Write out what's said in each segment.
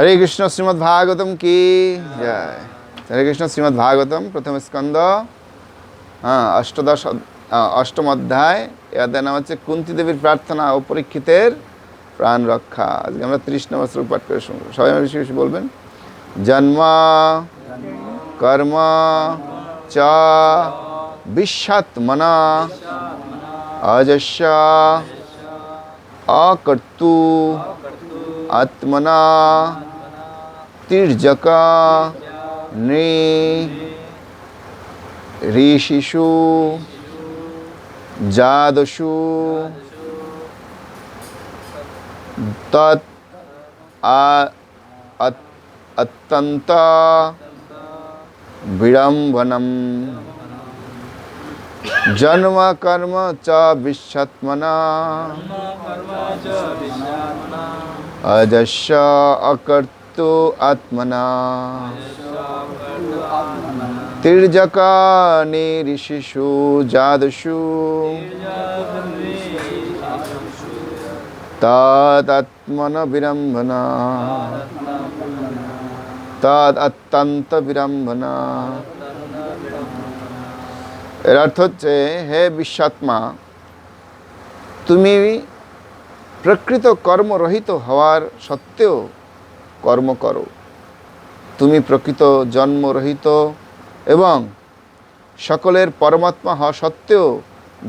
হরে কৃষ্ণ শ্রীমদ্ ভাগবতম কি জয় হরে কৃষ্ণ শ্রীমদ্ ভাগবতম প্রথম স্কন্দ হ্যাঁ অষ্টদশ অষ্টম অধ্যায় এ অধ্যায় নাম হচ্ছে কুন্তি দেবীর প্রার্থনা ও পরীক্ষিতের প্রাণ রক্ষা। আজকে আমরা ত্রিশ নম্বর শ্লোক পাঠ করে শুনব। সবাই বেশি বেশি বলবেন? জন্ম, কর্ম, চ বিশ্বাত্মনা অজস্য অকর্তু আত্মনা তির্যকা নৃ ঋষিষু যাদশু তৎ আ- অত- অত্যন্ত বিড়ম্বনম জন্ম কর্ম চ বিশ্বত্মনা তো আত্মনা তির্যকানির শিশু যাদশু তাদাত্মন বিড়ম্বনা তাদ অত্যন্ত বিড়ম্বনা এর অর্থ হচ্ছে, হে বিশ্বাত্মা, তুমি প্রকৃত কর্মরহিত হওয়ার সত্ত্বেও কর্ম করো। তুমি প্রকৃত জন্মরহিত এবং সকলের পরমাত্মা হওয়া সত্ত্বেও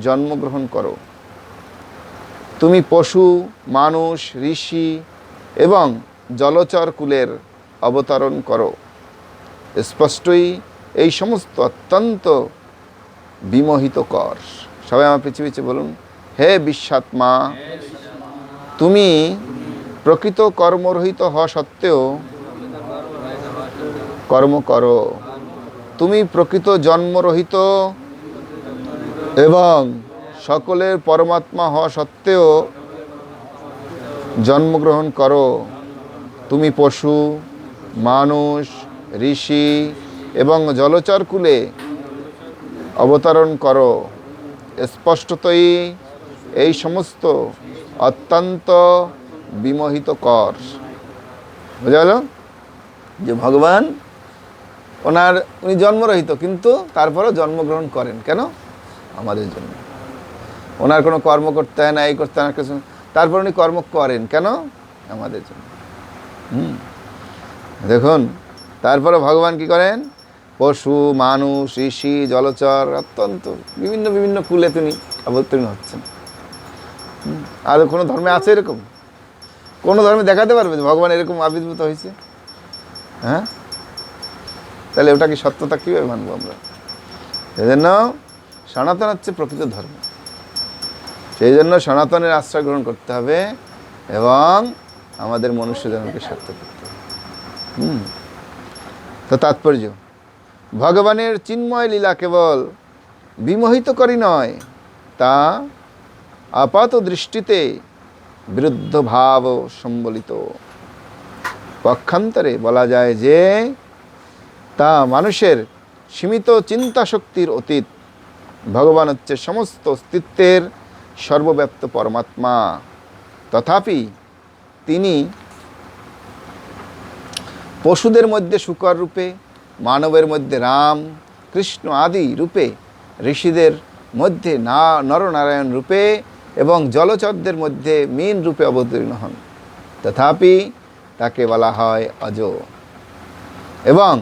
জন্মগ্রহণ করো। তুমি পশু, মানুষ, ঋষি এবং জলচর কুলের অবতরণ করো। স্পষ্টই এই সমস্ত অত্যন্ত বিমোহিত কর। সবাই আমার পিছিয়ে বলুন, হে বিশ্বাত্মা, তুমি প্রকৃত কর্মরহিত হওয়া সত্ত্বেও, কর্ম করো। তুমি প্রকৃত জন্মরহিত এবং সকলের পরমাত্মা হওয়া সত্ত্বেও জন্মগ্রহণ করো। তুমি পশু, মানুষ, ঋষি এবং জলচর কুলে অবতরণ করো। স্পষ্টতই এই সমস্ত অত্যন্ত বিমোহিত কর। বোঝা গেল? যে ভগবান, ওনার, উনি জন্মরহিত, কিন্তু তারপরেও জন্মগ্রহণ করেন। কেন? আমাদের জন্য। ওনার কোনো কর্ম করতে হয় না, এই করতে হয় না, কিছু তারপর উনি কর্ম করেন। কেন? আমাদের জন্য। হুম। দেখুন তারপরে ভগবান কি করেন? পশু, মানুষ, ঋষি, জলচর, অত্যন্ত বিভিন্ন বিভিন্ন কুলে তিনি অবতীর্ণ হচ্ছেন। আর কোনো ধর্মে আছে এরকম? কোনো ধর্মে দেখাতে পারবে ভগবান এরকম আবির্ভূত হয়েছে? হ্যাঁ? তাহলে ওটা কি সত্যতা কীভাবে মানবো আমরা? সেই জন্য সনাতন হচ্ছে প্রকৃত ধর্ম। সেই জন্য সনাতনের আশ্রয় গ্রহণ করতে হবে এবং আমাদের মনুষ্য জন্মকে সার্থক করতে হবে। হুম। তো তাৎপর্য, ভগবানের চিন্ময় লীলা কেবল বিমোহিত করি নয়, তা আপাত দৃষ্টিতে বিরুদ্ধ ভাব সম্বলিত। পক্ষান্তরে বলা যায় যে, তা মানুষের সীমিত চিন্তা শক্তির অতীত। ভগবান হচ্ছে সমস্ত অস্তিত্বের সর্বব্যাপ্ত পরমাত্মা। তথাপি তিনি পশুদের মধ্যে শুকর রূপে, মানবের মধ্যে রাম, কৃষ্ণ আদি রূপে, ঋষিদের মধ্যে না নরনারায়ণ রূপে এবং জলচরদের মধ্যে মীন রূপে অবতীর্ণ হন। তথাপি তাকে বলা হয় অজ। এবং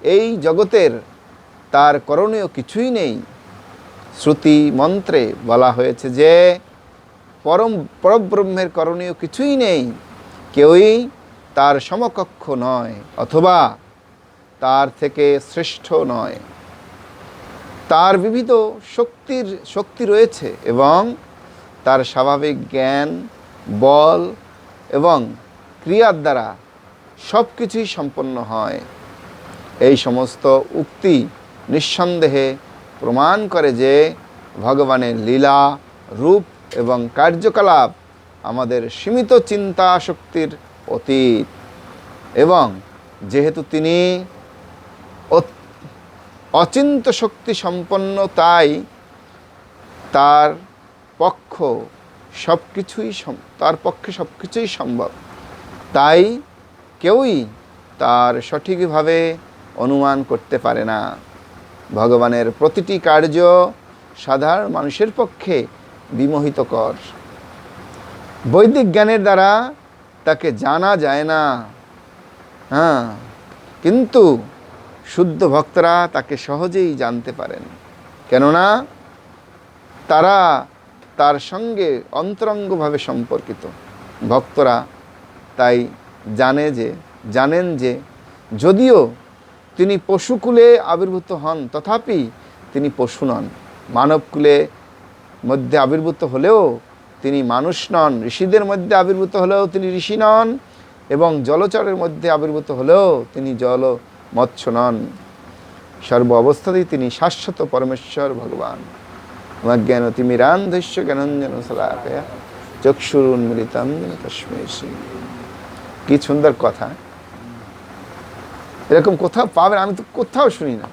এই জগতের তার করণীয় কিছুই নেই। শ্রুতি মন্ত্রে বলা হয়েছে যে, পরম, পরব্রহ্মের করণীয় কিছুই নেই। কেউই তার সমকক্ষ নয়, অথবা তার থেকে শ্রেষ্ঠ নয়। তার বিবিধ শক্তির, শক্তি রয়েছে এবং তার স্বাভাবিক জ্ঞান, বল এবং ক্রিয়ার দ্বারা সব কিছুই সম্পন্ন হয়। এই সমস্ত উক্তি নিঃসন্দেহে প্রমাণ করে যে ভগবানের লীলা, রূপ এবং কার্যকলাপ আমাদের সীমিত চিন্তা শক্তির অতীত এবং যেহেতু তিনি অচিন্ত শক্তি সম্পন্ন, তাই তার পক্ষ সব কিছুই তার পক্ষে সব কিছুই সম্ভব। তাই কেউই তার সঠিকভাবে অনুমান করতে পারে না। ভগবানের প্রতিটি কার্য সাধারণ মানুষের পক্ষে বিমোহিতকর বৈদিক জ্ঞানের দ্বারা তাকে জানা যায় না। হ্যাঁ কিন্তু শুদ্ধ ভক্তরা তাকে সহজেই জানতে পারেন। কেননা তারা তার সঙ্গে অন্তরঙ্গভাবে সম্পর্কিত। ভক্তরা তাই জানে যে, জানেন যে, যদিও তিনি পশুকুলে আবির্ভূত হন, তথাপি তিনি পশু নন। মানবকুলে মধ্যে আবির্ভূত হলেও তিনি মানুষ নন, ঋষিদের মধ্যে আবির্ভূত হলেও তিনি ঋষি নন এবং জলচরের মধ্যে আবির্ভূত হলেও তিনি জল মৎস্য নন। সর্ব অবস্থাতেই তিনি শাশ্বত পরমেশ্বর ভগবান। জ্ঞান তিমিরান্ধস্য জ্ঞানঞ্জন সলাকয়া চক্ষুর উন্মিলিতম তস্মৈ কি সুন্দর কথা এরকম কোথাও পাবেন আমি তো কোথাও শুনি না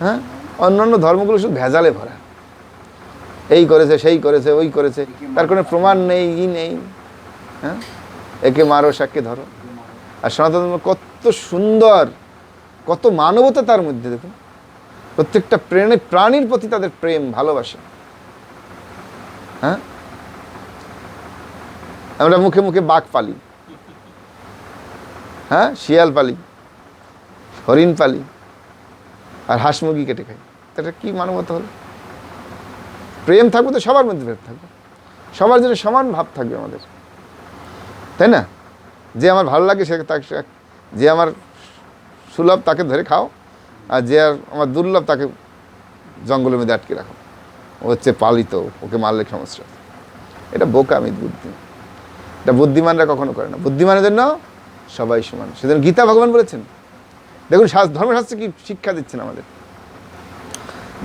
হ্যাঁ অন্যান্য ধর্মগুলো শুধু ভেজালে ভরা এই করেছে সেই করেছে ওই করেছে তার কোনো প্রমাণ নেই ই নেই হ্যাঁ একে মারো সাকে ধরো আর সনাতন ধর্ম কত সুন্দর কত মানবতা তার মধ্যে দেখুন প্রত্যেকটা প্রেণে প্রাণীর প্রতি তাদের প্রেম, ভালোবাসা। হ্যাঁ? আমরা মুখে মুখে বাঘ পালি। হ্যাঁ? শিয়াল পালি। হরিণ পালি। আর হাঁস মুরগি কেটে খাই। এটা কি মানবতা হলো? প্রেম থাকবে তো সবার মধ্যে প্রেম থাকবে। সবার জন্য সমান ভাব থাকবে আমাদের। তাই না? যে আমার ভালো লাগে সে তাকে যে আমার সুলভ তাকে ধরে খাও। আর যে আর আমার দুর্লভ তাকে জঙ্গলের মধ্যে আটকে রাখো। ও হচ্ছে পালিত, ওকে মারলে সমস্যা এটা বোকামি বুদ্ধি। এটা বুদ্ধিমানরা কখনো করে না। বুদ্ধিমানের জন্য সবাই সমান। সেজন্য গীতা ভগবান বলেছেন, দেখুন ধর্মশাস্ত্রে কি শিক্ষা দিচ্ছেন আমাদের?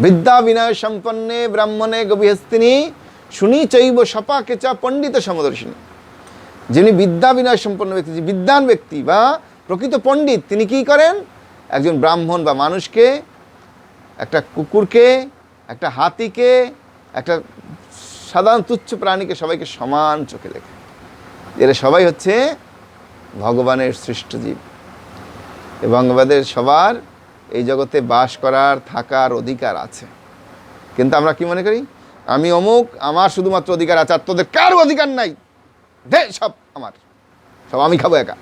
বিদ্যা বিনয় সম্পন্নে ব্রাহ্মণে গভীহস্তিনী শুনি চৈব সপা কেচা পণ্ডিত সমদর্শিনী। যিনি বিদ্যা বিনয় সম্পন্ন ব্যক্তি বিদ্যান ব্যক্তি বা প্রকৃত পণ্ডিত, তিনি কি করেন? একজন ব্রাহ্মণ বা মানুষকে, একটা কুকুরকে, একটা হাতিকে, একটা সাধারণ তুচ্ছ প্রাণীকে সবাইকে সমান চোখে দেখে। এরা সবাই হচ্ছে ভগবানের সৃষ্ট জীব। এবং আমাদের সবার এই জগতে বাস করার, থাকার অধিকার আছে। কিন্তু আমরা কি মনে করি? আমি অমুক, আমার শুধুমাত্র অধিকার আছে আর তোদের কারও অধিকার নাই। দে সব আমার। সব আমি খাব একা।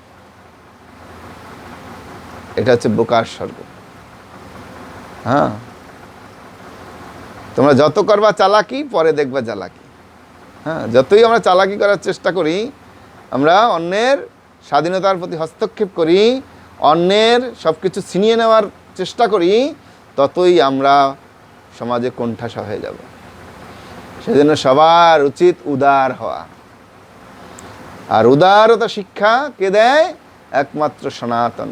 এটা হচ্ছে বোকার স্বর্গ। হ্যাঁ? তোমরা যত করবা চালাকি, পরে দেখবা চালাকি হ্যাঁ? যতই আমরা চালাকি করার চেষ্টা করি, আমরা অন্যের স্বাধীনতার প্রতি হস্তক্ষেপ করি, অন্যের সব কিছু ছিনিয়ে নেওয়ার চেষ্টা করি, ততই আমরা সমাজে কোণঠাসা হয়ে যাব। সেজন্য সবার উচিত উদার হওয়া। আর উদারতা শিক্ষা কে দেয়? একমাত্র সনাতন।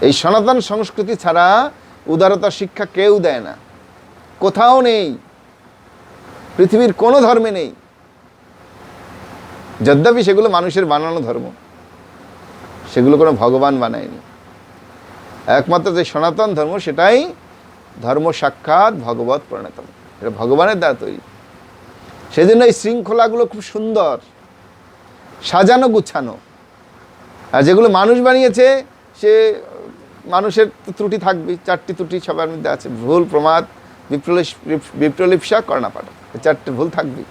এই সনাতন সংস্কৃতি ছাড়া উদারতার শিক্ষা কেউ দেয় না। কোথাও নেই। পৃথিবীর কোনো ধর্মে নেই। যদ্যপি সেগুলো মানুষের বানানো ধর্ম, সেগুলো কোনো ভগবান বানায়নি। একমাত্র যে সনাতন ধর্ম, সেটাই ধর্ম সাক্ষাৎ ভগবত প্রণেতম। এটা ভগবানের দ্বারা তৈরি। সেই জন্য এই শৃঙ্খলাগুলো খুব সুন্দর। সাজানো গুছানো। আর যেগুলো মানুষ বানিয়েছে, সে মানুষের ত্রুটি থাকবে, চারটি ত্রুটি সবার মধ্যে আছে। ভুল প্রমাদ, বিপ্রলিপ, বিপ্রলিপসা এই চারটে ভুল থাকবে।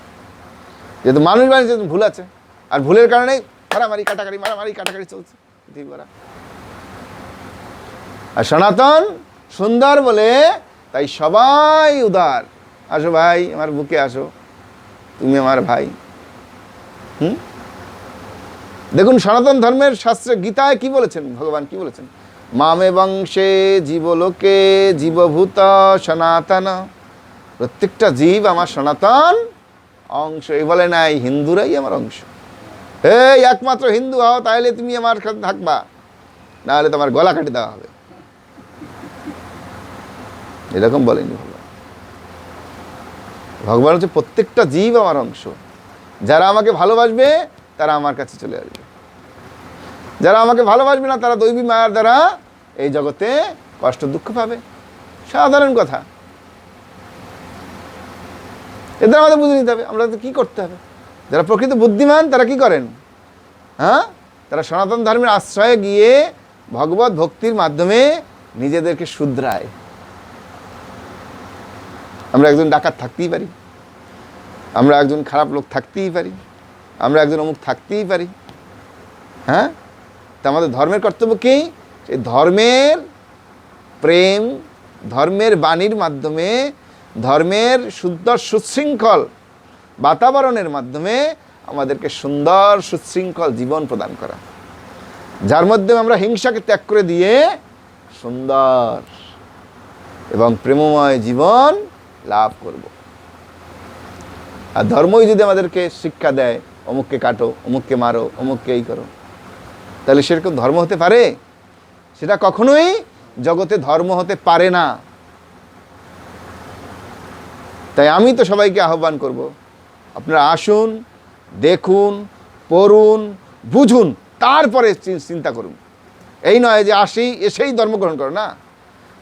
যেহেতু মানুষ বানিয়েছে ভুল আছে। আর ভুলের কারণে মারামারি, কাটাকাটি মারামারি, কাটাকাটি চলছে। আর সনাতন সুন্দর বলে, তাই সবাই উদার। আসো ভাই, আমার বুকে আসো। তুমি আমার ভাই। হুম? দেখুন, সনাতন ধর্মের শাস্ত্রে গীতায় কি বলেছেন? ভগবান কি বলেছেন? মামে বংশে জীবলোকে জীবভূত সনাতন। প্রত্যেকটা জীব আমার সনাতন অংশ। এই বলে নাই, হিন্দুরাই আমার অংশ। এই, একমাত্র হিন্দু হও তাহলে তুমি আমার সাথে থাকবা। নাহলে তোমার গলা কাটি দেওয়া হবে। এরকম বলেনি ভগবান। ভগবান হচ্ছে প্রত্যেকটা জীব আমার অংশ। যারা আমাকে ভালোবাসবে, তারা আমার কাছে চলে আসবে। যারা আমাকে ভালোবাসবে না, তারা দৈবী মায়ার দ্বারা এই জগতে কষ্ট দুঃখ পাবে। সাধারণ কথা। এদের আমাদের বুঝে নিতে হবে, আমরা কী করতে হবে? যারা প্রকৃত বুদ্ধিমান, তারা কি করেন? হ্যাঁ? তারা সনাতন ধর্মের আশ্রয়ে গিয়ে ভগবত ভক্তির মাধ্যমে নিজেদেরকে শুধরায়। আমরা একজন ডাকাত থাকতেই পারি। আমরা একজন খারাপ লোক থাকতেই পারি। আমরা একজন অমুক থাকতেই পারি। হ্যাঁ? তা আমাদের ধর্মের কর্তব্য কি? সেই ধর্মের প্রেম, ধর্মের বাণীর মাধ্যমে, ধর্মের সুন্দর সুশৃঙ্খল বাতাবরণের মাধ্যমে আমাদেরকে সুন্দর সুশৃঙ্খল জীবন প্রদান করা। যার মধ্যে আমরা হিংসাকে ত্যাগ করে দিয়ে সুন্দর এবং প্রেমময় জীবন লাভ করব। আর ধর্মই যদি আমাদেরকে শিক্ষা দেয়, অমুককে কাটো, অমুককে মারো অমুককে এই করো, তাহলে সেরকম ধর্ম হতে পারে? সেটা কখনোই জগতে ধর্ম হতে পারে না। তাই আমি তো সবাইকে আহ্বান করব, আপনারা আসুন, দেখুন, পড়ুন, বুঝুন, তারপরে চিন্তা করুন। এই নয় যে আসি, এসেই ধর্ম গ্রহণ করো, না।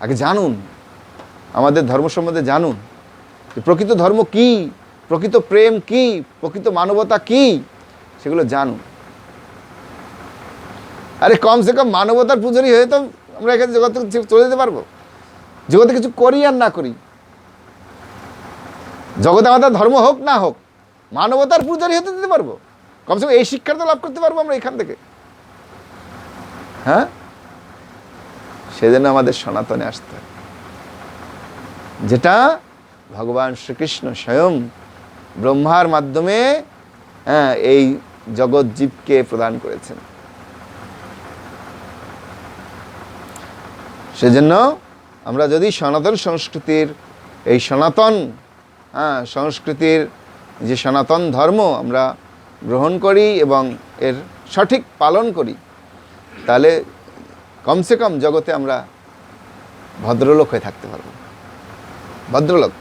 আগে জানুন, আমাদের ধর্ম সম্বন্ধে জানুন যে প্রকৃত ধর্ম কি, প্রকৃত প্রেম কি, প্রকৃত মানবতা কি, সেগুলো জানুন। আরে কমসে কম মানবতার পূজারি হয়ে তো আমরা এখানে জগতে চলে যেতে পারব। জগতে কিছু করি আর না করি। জগতে আমাদের ধর্ম হোক না হোক, মানবতার পূজারি হতে দিতে পারব। কমসে কম এই শিক্ষাটা লাভ করতে পারব আমরা এখান থেকে। হ্যাঁ? সেজন্য আমাদের সনাতনে আসতে যেটা ভগবান শ্রীকৃষ্ণ স্বয়ং ব্রহ্মার মাধ্যমে হ্যাঁ এই জগৎ জীবকে প্রদান করেছেন। সেজন্য আমরা যদি সনাতন সংস্কৃতির এই সনাতন হ্যাঁ সংস্কৃতির যে সনাতন ধর্ম আমরা গ্রহণ করি এবং এর সঠিক পালন করি, তাহলে কমসে কম জগতে আমরা ভদ্রলোক হয়ে থাকতে পারব। ভদ্রলোক।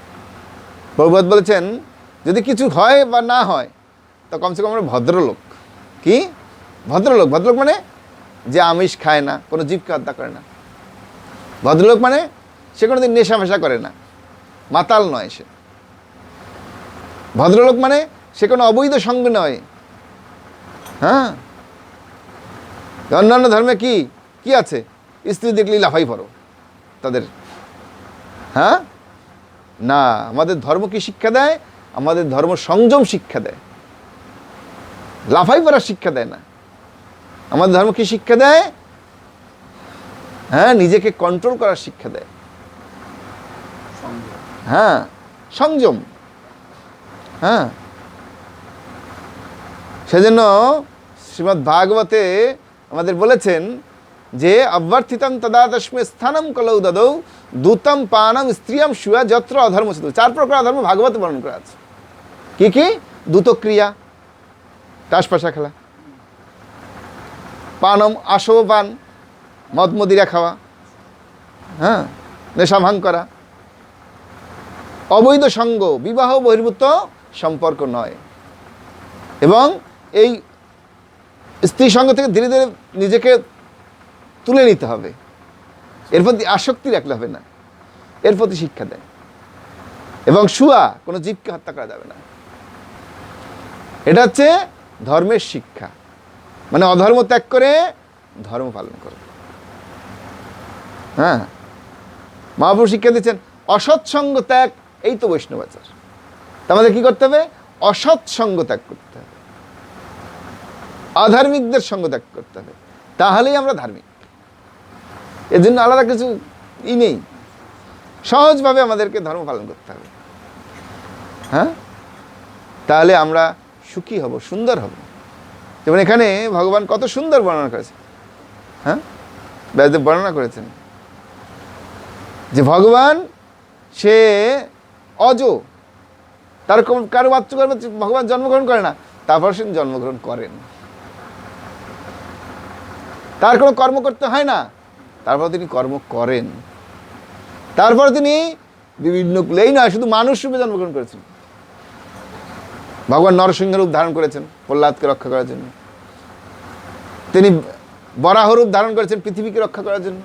প্রভুপাত বলেছেন, যদি কিছু হয় বা না হয়, তো কমসে কম আমরা ভদ্রলোক। কি? ভদ্রলোক। ভদ্রলোক মানে যে আমিষ খায় না, কোনো জীবকে হত্যা করে না। ভদ্রলোক মানে সে কোনো দিন নেশা ফেশা করে না। মাতাল নয় সে। ভদ্রলোক মানে সে কোনো অবৈধ সঙ্গ নয়। হ্যাঁ? অন্যান্য ধর্মে কি? কি আছে? স্ত্রী দেখলেই লাফাই পড়ো তাদের। হ্যাঁ? না, আমাদের ধর্ম কি শিক্ষা দেয়? আমাদের ধর্ম সংযম শিক্ষা দেয়। লাফাই পড়ার শিক্ষা দেয় না। আমাদের ধর্ম কি শিক্ষা দেয়? হ্যাঁ নিজেকে কন্ট্রোল করার শিক্ষা দেয়। হ্যাঁ সংযম। হ্যাঁ। সেজন্য শ্রীমৎ ভাগবতে আমাদের বলেছেন যে অভ্যর্থিতম তদা তস্মে স্থানম কলৌ দদৌ দূতম পানম স্ত্রিয়ম শুয়া যত্র অধর্ম সিদ্ধ। চার প্রকার অধর্ম ভাগবত বর্ণন করা আছে। কী কি? দ্রুতক্রিয়া তাস পাশা খেলা, পানম আসব পান মদ মদিরা খাওয়া হ্যাঁ? নেশা করা। অবৈধ সঙ্গ, বিবাহ বহির্ভূত সম্পর্ক নয়। এবং এই স্ত্রী সঙ্গ থেকে ধীরে ধীরে নিজেকে তুলে নিতে হবে। এর প্রতি আসক্তি রাখলে হবে না। এর প্রতি শিক্ষা দেয়। এবং শুয়া, কোনো জীবকে হত্যা করা যাবে না। এটা হচ্ছে ধর্মের শিক্ষা। মানে অধর্ম ত্যাগ করে ধর্ম পালন করে। হ্যাঁ। মহাপুরুষ শিক্ষা দিচ্ছেন, অসৎসঙ্গ ত্যাগ, এই তো বৈষ্ণবাচার তা আমাদের কি করতে হবে? অসৎসঙ্গ ত্যাগ করতে হবে। অধার্মিকদের সঙ্গ ত্যাগ করতে হবে। তাহলেই আমরা ধার্মিক। এর জন্য আলাদা কিছু ই নেই। সহজভাবে আমাদেরকে ধর্ম পালন করতে হবে। হ্যাঁ? তাহলে আমরা সুখী হব, সুন্দর হব। যেমন এখানে ভগবান কত সুন্দর বর্ণনা করেছে হ্যাঁ? ব্যাসদেব বর্ণনা করেছেন। ভগবান, সে অজ। তার কারও বাচ্চা ভগবান জন্মগ্রহণ করে না। তারপর সে জন্মগ্রহণ করেন। তার কোনো কর্ম করতে হয় না। তারপর তিনি কর্ম করেন। তারপর তিনি বিভিন্ন কুলেই নয়, শুধু মানুষ রূপে জন্মগ্রহণ করেছেন। ভগবান নরসিংহ রূপ ধারণ করেছেন, প্রহ্লাদকে রক্ষা করার জন্য। তিনি বরাহ রূপ ধারণ করেছেন, পৃথিবীকে রক্ষা করার জন্য।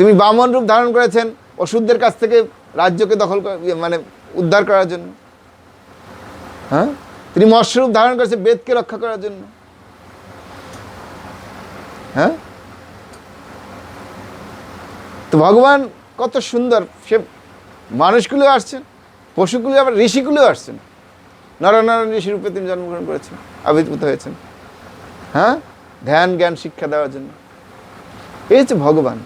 তিনি বামন রূপ ধারণ করেছেন অসুরদের কাছ থেকে রাজ্যকে দখল ইয়ে মানে উদ্ধার করার জন্য। হ্যাঁ? তিনি তিনি মৎস্যরূপ ধারণ করেছেন বেদকে রক্ষা করার জন্য। হ্যাঁ? তো ভগবান কত সুন্দর, সে মানুষগুলো আসছেন, পশুগুলো আবার ঋষিগুলো আসছেন। নরনারায়ণ ঋষি রূপে তিনি জন্মগ্রহণ করেছেন, আবির্ভূত হয়েছেন। হ্যাঁ? ধ্যান, জ্ঞান, শিক্ষা দেওয়ার জন্য। এই হচ্ছে ভগবান।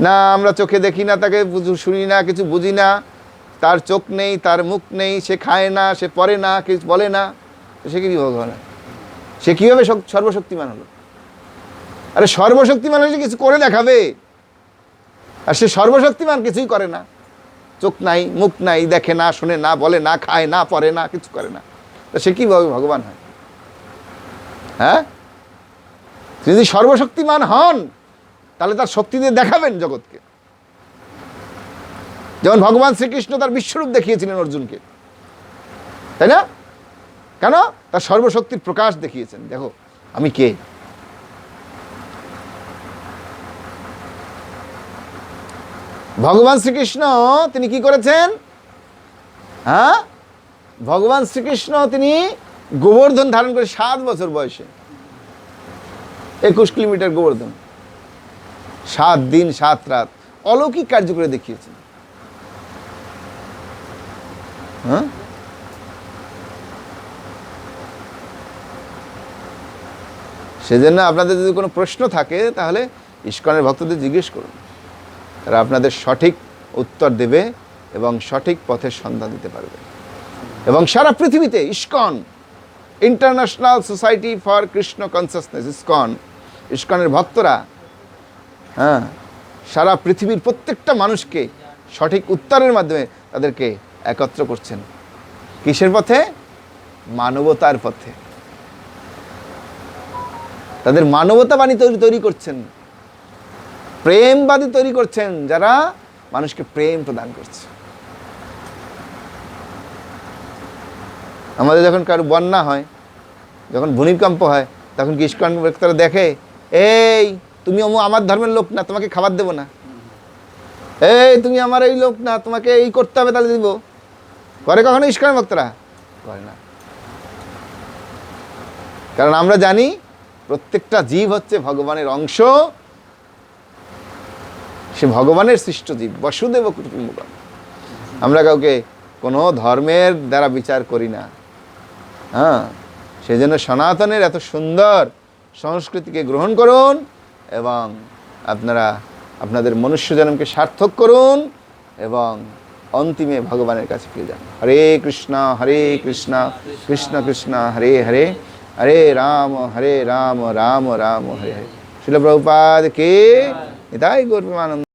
না, আমরা চোখে দেখি না, তাকে শুনি না, কিছু বুঝি না। তার চোখ নেই, তার মুখ নেই, সে খায় না, সে পরে না, কিছু বলে না। সে কি ভগবান? সে কীভাবে সর্বশক্তিমান হলো? আরে, সর্বশক্তিমান হলে কিছু করে দেখাবে। আর সে সর্বশক্তিমান কিছুই করে না। চোখ নাই, মুখ নাই, দেখে না, শোনে না, বলে না, খায় না পরে না, কিছু করে না। তো সে কীভাবে ভগবান হয়? হ্যাঁ? যদি সর্বশক্তিমান হন তাহলে তার শক্তি দিয়ে দেখাবেন জগৎকে। যেমন ভগবান শ্রীকৃষ্ণ তার বিশ্বরূপ দেখিয়েছিলেন অর্জুনকে। তাই না? কেন? তার সর্বশক্তির প্রকাশ দেখিয়েছেন। দেখো, আমি কে? ভগবান শ্রীকৃষ্ণ, তিনি কি করেছেন? হ্যাঁ? ভগবান শ্রীকৃষ্ণ, তিনি গোবর্ধন ধারণ করে সাত বছর বয়সে, একুশ কিলোমিটার গোবর্ধন। সাত দিন, সাত রাত অলৌকিক কার্য করে দেখিয়েছেন। হ্যাঁ? সেজন্য আপনাদের যদি কোনো প্রশ্ন থাকে, তাহলে ইস্কনের ভক্তদের জিজ্ঞেস করুন। তারা আপনাদের সঠিক উত্তর দেবে এবং সঠিক পথের সন্ধান দিতে পারবে। এবং সারা পৃথিবীতে ISKCON international society for Krishna consciousness ISKCON, ইস্কনের ভক্তরা হ্যাঁ সারা পৃথিবীর প্রত্যেকটা মানুষকে সঠিক উত্তরের মাধ্যমে তাদেরকে একত্র করছেন। কিসের পথে? মানবতার পথে। তাদের মানবতাবাণী তৈরি তৈরি করছেন। প্রেমবাদী তৈরি করছেন যারা মানুষকে প্রেম প্রদান করছে। আমাদের যখন কারও বন্যা হয়, যখন ভূমিকম্প হয়, তখন কি ইস্কন ব্যক্তিরা দেখে, এই তুমি অমু আমার ধর্মের লোক না, তোমাকে খাবার দেবো না। এই, তুমি আমার এই লোক না, তোমাকে এই করতে হবে, তাহলে দিব। করে কখনো ইস্কন ভক্তরা? করে না। কারণ আমরা জানি, প্রত্যেকটা জীব হচ্ছে ভগবানের অংশ। সে ভগবানের সৃষ্ট জীব, বসুদেব কুটুম্বকম আমরা কাউকে কোনো ধর্মের দ্বারা বিচার করি না। হ্যাঁ সেজন্য সনাতনের এত সুন্দর সংস্কৃতিকে গ্রহণ করুন। এবং আপনারা, আপনাদের মনুষ্য জন্মকে সার্থক করুন এবং অন্তিমে ভগবানের কাছে ফিরে যান। হরে কৃষ্ণ হরে কৃষ্ণ কৃষ্ণ কৃষ্ণ, হরে হরে হরে রাম হরে রাম রাম রাম, হরে হরে। শিলপ্রভুপাদ কে তাই গৌরমানন্দ